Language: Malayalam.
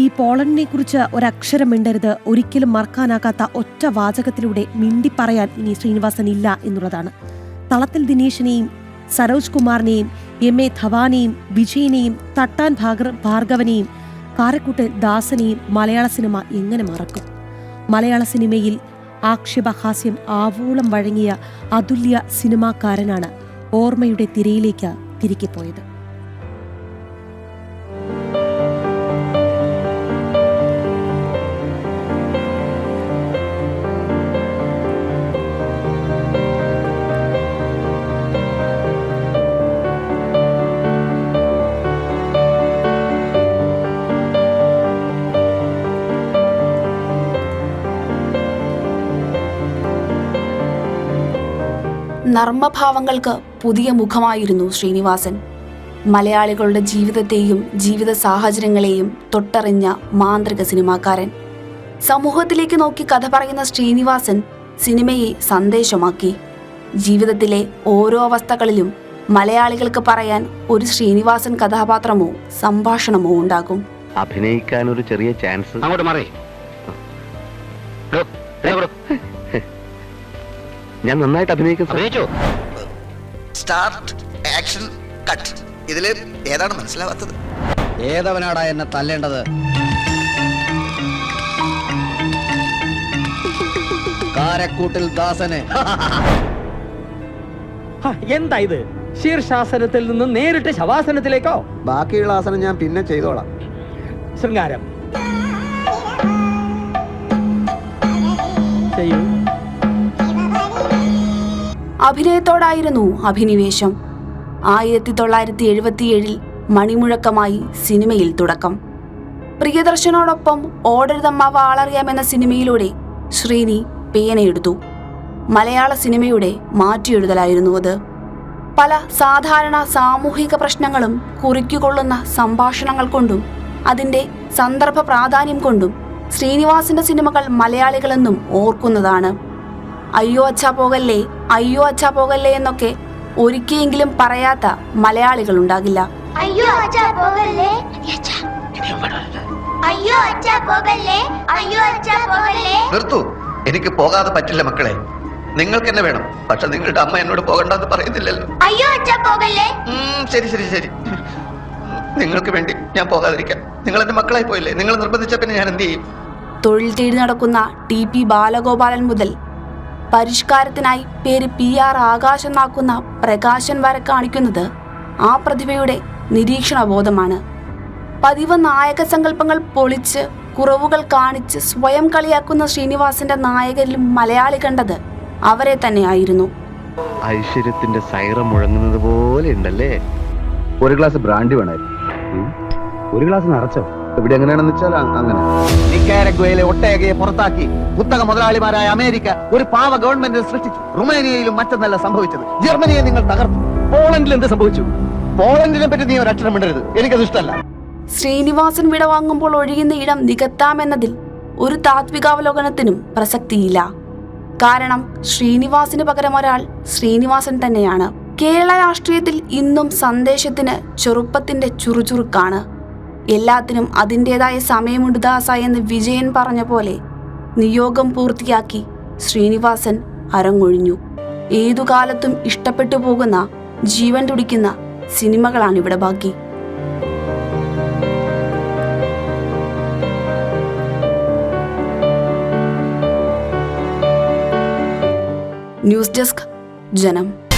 ഈ പോളണ്ടിനെ കുറിച്ച് ഒരക്ഷരം മിണ്ടരുത്. ഒരിക്കലും മറക്കാനാകാത്ത ഒറ്റ വാചകത്തിലൂടെ മിണ്ടിപ്പറയാൻ ഇനി ശ്രീനിവാസൻ ഇല്ല എന്നുള്ളതാണ്. തളത്തിൽ ദിനേശിനെയും സരോജ് കുമാറിനെയും എം എ ധവാനെയും വിജയനെയും തട്ടാൻ ഭാഗർ ഭാർഗവനെയും കാരക്കൂട്ടൻ ദാസനെയും മലയാള സിനിമ എങ്ങനെ മറക്കും? മലയാള സിനിമയിൽ ആക്ഷേപഹാസ്യം ആവോളം വഴങ്ങിയ അതുല്യ സിനിമാക്കാരനാണ് ഓർമ്മയുടെ തിരയിലേക്ക് തിരികെ പോയത് നർമ്മഭാവങ്ങൾക്ക് പുതിയ മുഖമായിരുന്നു ശ്രീനിവാസൻ. മലയാളികളുടെ ജീവിതത്തെയും ജീവിത സാഹചര്യങ്ങളെയും തൊട്ടറിഞ്ഞ മാന്ത്രിക സിനിമാക്കാരൻ. സമൂഹത്തിലേക്ക് നോക്കി കഥ പറയുന്ന ശ്രീനിവാസൻ സിനിമയെ സന്ദേശമാക്കി. ജീവിതത്തിലെ ഓരോ അവസ്ഥകളിലും മലയാളികൾക്ക് പറയാൻ ഒരു ശ്രീനിവാസൻ കഥാപാത്രമോ സംഭാഷണമോ ഉണ്ടാകും. അഭിനയിക്കാൻ ഒരു ചെറിയ ചാൻസ്. അങ്ങോട്ട് മാറി. ഞാൻ നന്നായിട്ട് അഭിനയിക്കും സർ. അഭിനയിച്ചോ? സ്റ്റാർട്ട് ആക്ഷൻ കട്ട് ഇതിൽ ഏതാണ് മനസ്സിലാവാത്തത്? ഏതവനാടാ എന്നെ തല്ലേണ്ടത്? കാരക്കൂട്ടിൽ ദാസനെ. ഹ, എന്താ ഇത്? ശീർഷാസനത്തിൽ നിന്ന് നേരിട്ട് ശവാസനത്തിലേക്കോ? ബാക്കിയുള്ള ആസനം ഞാൻ പിന്നെ ചെയ്തോളാം. ശൃംഗാരം. ചെയ്യൂ. അഭിനയത്തോടായിരുന്നു അഭിനിവേശം. ആയിരത്തി തൊള്ളായിരത്തി എഴുപത്തിയേഴിൽ മണിമുഴക്കമായി സിനിമയിൽ തുടക്കം. പ്രിയദർശനോടൊപ്പം ഓടരുതമ്മ വാളറിയാമെന്ന സിനിമയിലൂടെ ശ്രീനി പേനയെടുത്തു. മലയാള സിനിമയുടെ മാറ്റിയെഴുതലായിരുന്നു അത്. പല സാധാരണ സാമൂഹിക പ്രശ്നങ്ങളും കുറിക്കുകൊള്ളുന്ന സംഭാഷണങ്ങൾ കൊണ്ടും അതിന്റെ സന്ദർഭ പ്രാധാന്യം കൊണ്ടും ശ്രീനിവാസിന്റെ സിനിമകൾ മലയാളികളെന്നും ഓർക്കുന്നതാണ്. അയ്യോ അച്ഛാ പോകല്ലേ? അയ്യോ അച്ഛാ പോകല്ലേ എന്നൊക്കെ ഒരിക്കലെങ്കിലും പറയാത്ത മലയാളികൾ ഉണ്ടാകില്ല. അയ്യോ അച്ഛാ പോകല്ലേ? അയ്യോ അച്ഛാ പോകല്ലേ? അയ്യോ അച്ഛാ പോകല്ലേ? നിർത്തു. എനിക്ക് പോകാതെ പറ്റില്ല മക്കളെ. നിങ്ങൾക്ക് എന്നെ വേണം. പക്ഷെ നിങ്ങളുടെ അമ്മ എന്നോട് പോകണ്ടെന്ന് പറയുന്നില്ലല്ലോ. അയ്യോ അച്ഛാ പോകല്ലേ? ഉം, ശരി ശരി ശരി. നിങ്ങൾക്ക് വേണ്ടി ഞാൻ പോകാതിരിക്കാം. നിങ്ങൾ എന്റെ മക്കളായി പോയില്ലേ? നിങ്ങൾ നിർബന്ധിച്ച പിന്നെ ഞാൻ എന്ത് ചെയ്യും? തൊഴിൽ തേടി നടക്കുന്ന ടി പി ബാലഗോപാലൻ മുതൽ പരിഷ്കാരത്തിനായി പേര് പി ആർ ആകാശം നാക്കുന്ന പ്രകാശൻ വരെ കാണിക്കുന്നത് ആ പ്രതിഭയുടെ നിരീക്ഷണബോധമാണ്. പതിവ് നായക സങ്കല്പങ്ങൾ പൊളിച്ച് കുറവുകൾ കാണിച്ച് സ്വയം കളിയാക്കുന്ന ശ്രീനിവാസിന്റെ നായകരിൽ മലയാളി കണ്ടത് അവരെ തന്നെയായിരുന്നു. ഐശ്വര്യത്തിന്റെ സൈറം മുഴങ്ങുന്നത് പോലെ ഉണ്ടല്ലേ? ഒരു ഗ്ലാസ് ബ്രാൻഡി വേണമായിരുന്നു. ഒരു ഗ്ലാസ് നിറച്ചോ? ഇവിടെ എങ്ങനെയാണെന്ന് വെച്ചാൽ അങ്ങനെ. നിക്കാരഗ്വയിലെ ഒട്ടേകയെ പുറത്താക്കി കുത്തക മുതലാളിമാരായ അമേരിക്ക ഒരു പാവ ഗവൺമെന്റ് സൃഷ്ടിച്ചു. റുമേനിയയിലും മറ്റൊന്നല്ല സംഭവിച്ചത്. ജർമ്മനിയെ നിങ്ങൾ തകർത്തു. പോളണ്ടിൽ എന്ത് സംഭവിച്ചു? പോളണ്ടിനെ പറ്റി നീ ഒരു അക്ഷരം മിണ്ടരുത്. എനിക്കത് ഇഷ്ടമല്ല. ശ്രീനിവാസൻ വിട വാങ്ങുമ്പോൾ ഒഴിയുന്ന ഇടം നികത്താമെന്നതിൽ ഒരു താത്വികാവലോകനത്തിനും പ്രസക്തിയില്ല. കാരണം ശ്രീനിവാസിന് പകരം ഒരാൾ ശ്രീനിവാസൻ തന്നെയാണ്. കേരള രാഷ്ട്രീയത്തിൽ ഇന്നും സന്ദേശത്തിന് ചെറുപ്പത്തിന്റെ ചുറുചുറുക്കാണ്. എല്ലാത്തിനും അതിന്റെതായ സമയമുണ്ട് ദാസ എന്ന് വിജയൻ പറഞ്ഞ പോലെ. നിയോഗം പൂർത്തിയാക്കി ശ്രീനിവാസൻ അരങ്ങൊഴിഞ്ഞു. ഏതു കാലത്തും ഇഷ്ടപ്പെട്ടു പോകുന്ന ജീവൻ തുടിക്കുന്ന സിനിമകളാണ് ഇവിടെ ബാക്കി. ന്യൂസ് ഡെസ്ക് ജനം.